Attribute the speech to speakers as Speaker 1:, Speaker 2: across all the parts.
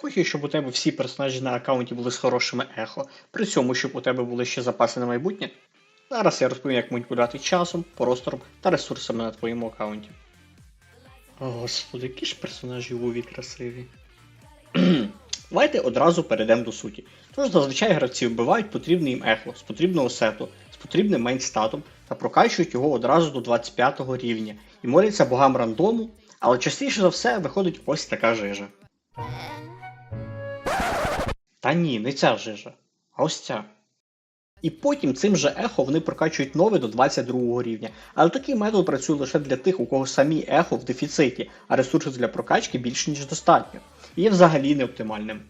Speaker 1: Хочу, щоб у тебе всі персонажі на аккаунті були з хорошими ехо, при цьому, щоб у тебе були ще запаси на майбутнє. Зараз я розповім, як маніпулювати часом, простором та ресурсами на твоєму аккаунті. Господи, які ж персонажі Вові красиві. Давайте одразу перейдемо до суті. Тож зазвичай гравці вбивають потрібне їм ехо з потрібного сету, з потрібним мейнстатом та прокачують його одразу до 25 рівня і моляться богам рандому, але частіше за все виходить ось така жижа. Та ні, не ця жижа, а ось ця. І потім цим же ехо вони прокачують нове до 22 рівня. Але такий метод працює лише для тих, у кого самі ехо в дефіциті, а ресурсів для прокачки більше ніж достатньо. І є взагалі не оптимальним.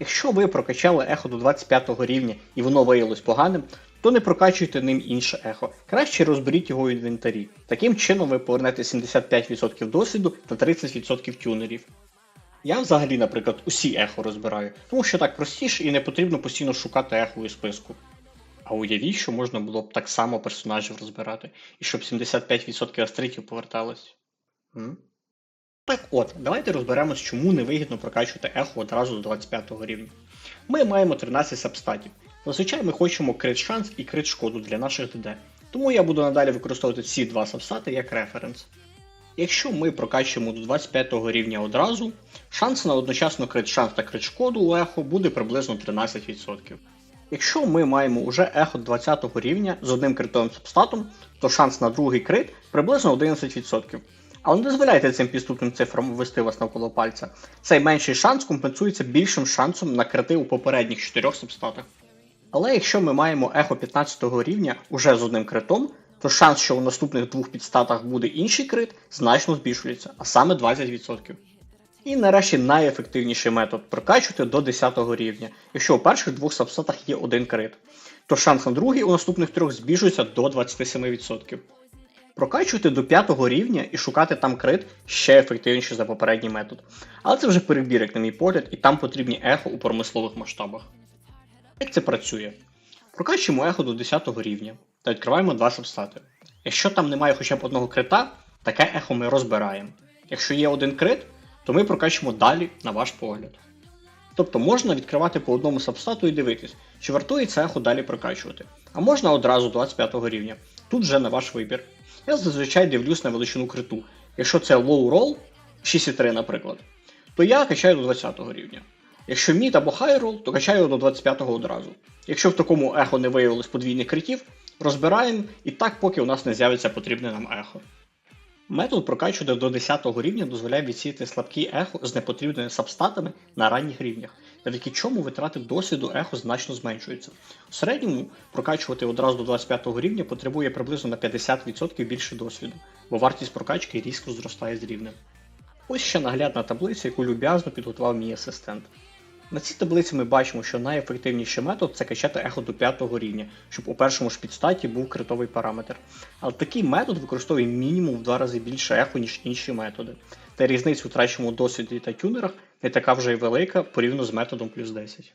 Speaker 1: Якщо ви прокачали ехо до 25 рівня і воно виявилось поганим, то не прокачуйте ним інше ехо. Краще розберіть його в інвентарі. Таким чином ви повернете 75% досвіду та 30% тюнерів. Я взагалі, наприклад, усі ехо розбираю, тому що так простіше і не потрібно постійно шукати ехо у списку. А уявіть, що можна було б так само персонажів розбирати, і щоб 75% астритів поверталось. М? Так от, давайте розберемось, чому невигідно прокачувати ехо одразу до 25 рівня. Ми маємо 13 сабстатів. Зазвичай ми хочемо крит шанс і крит шкоду для наших ДД. Тому я буду надалі використовувати ці два сабстати як референс. Якщо ми прокачуємо до 25 рівня одразу, шанс на одночасно крит шанс та крит шкоду у ехо буде приблизно 13%. Якщо ми маємо уже ехо 20 рівня з одним критовим сабстатом, то шанс на другий крит приблизно 11%. Але не дозволяйте цим підступним цифрам ввести вас навколо пальця. Цей менший шанс компенсується більшим шансом на крити у попередніх 4 сабстатах. Але якщо ми маємо ехо 15 рівня уже з одним критом, то шанс, що у наступних двох підстатах буде інший крит, значно збільшується, а саме 20%. І нарешті найефективніший метод прокачувати до 10 рівня, якщо у перших двох сабстатах є один крит, то шанс на другий у наступних трьох збільшується до 27%. Прокачувати до 5 рівня і шукати там крит ще ефективніше за попередній метод. Але це вже перебір, як на мій погляд, і там потрібні ехо у промислових масштабах. Як це працює? Прокачуємо ехо до 10 рівня та відкриваємо два сабстати. Якщо там немає хоча б одного крита, таке ехо ми розбираємо. Якщо є один крит, то ми прокачуємо далі на ваш погляд. Тобто можна відкривати по одному сабстату і дивитись, чи вартує це далі прокачувати. А можна одразу 25 рівня. Тут вже на ваш вибір. Я зазвичай дивлюсь на величину криту. Якщо це low roll, 6,3, наприклад, то я качаю до 20 рівня. Якщо мід або high roll, то качаю до 25 одразу. Якщо в такому ехо не виявилось подвійних критів, розбираємо і так, поки у нас не з'явиться потрібне нам ехо. Метод прокачувати до 10 рівня дозволяє відсіяти слабкі ехо з непотрібними сабстатами на ранніх рівнях, завдяки чому витрати досвіду ехо значно зменшуються. У середньому прокачувати одразу до 25 рівня потребує приблизно на 50% більше досвіду, бо вартість прокачки різко зростає з рівнем. Ось ще наглядна таблиця, яку люб'язно підготував мій асистент. На цій таблиці ми бачимо, що найефективніший метод це качати ехо до 5 рівня, щоб у першому ж підстаті був критовий параметр. Але такий метод використовує мінімум в два рази більше ехо, ніж інші методи. Та різниця у втраченому досвіді та тюнерах не така вже й велика порівняно з методом плюс 10.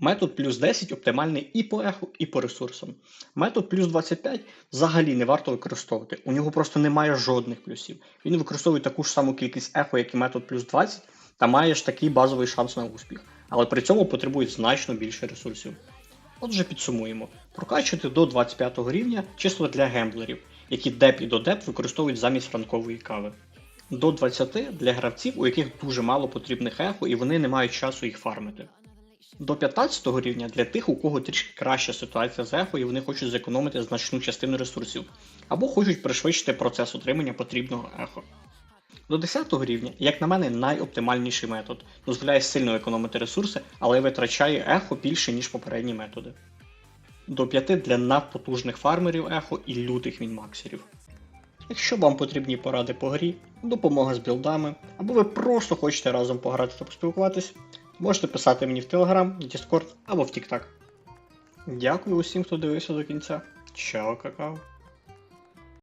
Speaker 1: Метод плюс 10 оптимальний і по еху, і по ресурсам. Метод плюс 25 взагалі не варто використовувати. У нього просто немає жодних плюсів. Він використовує таку ж саму кількість ехо, як і метод плюс 20, та має ж такий базовий шанс на успіх, але при цьому потребує значно більше ресурсів. Отже, підсумуємо: прокачувати до 25 рівня чисто для гемблерів, які деп і додеп використовують замість ранкової кави. До 20 для гравців, у яких дуже мало потрібних ехо і вони не мають часу їх фармити. До 15 рівня для тих, у кого трішки краща ситуація з ехо і вони хочуть зекономити значну частину ресурсів, або хочуть пришвидшити процес отримання потрібного ехо. До 10 рівня, як на мене, найоптимальніший метод, дозволяє сильно економити ресурси, але витрачає ехо більше, ніж попередні методи. До 5 для надпотужних фармерів ехо і лютих мінмаксерів. Якщо вам потрібні поради по грі, допомога з білдами, або ви просто хочете разом пограти та поспілкуватись, можете писати мені в Telegram, Discord або в TikTok. Дякую усім, хто дивився до кінця. Чао, какао!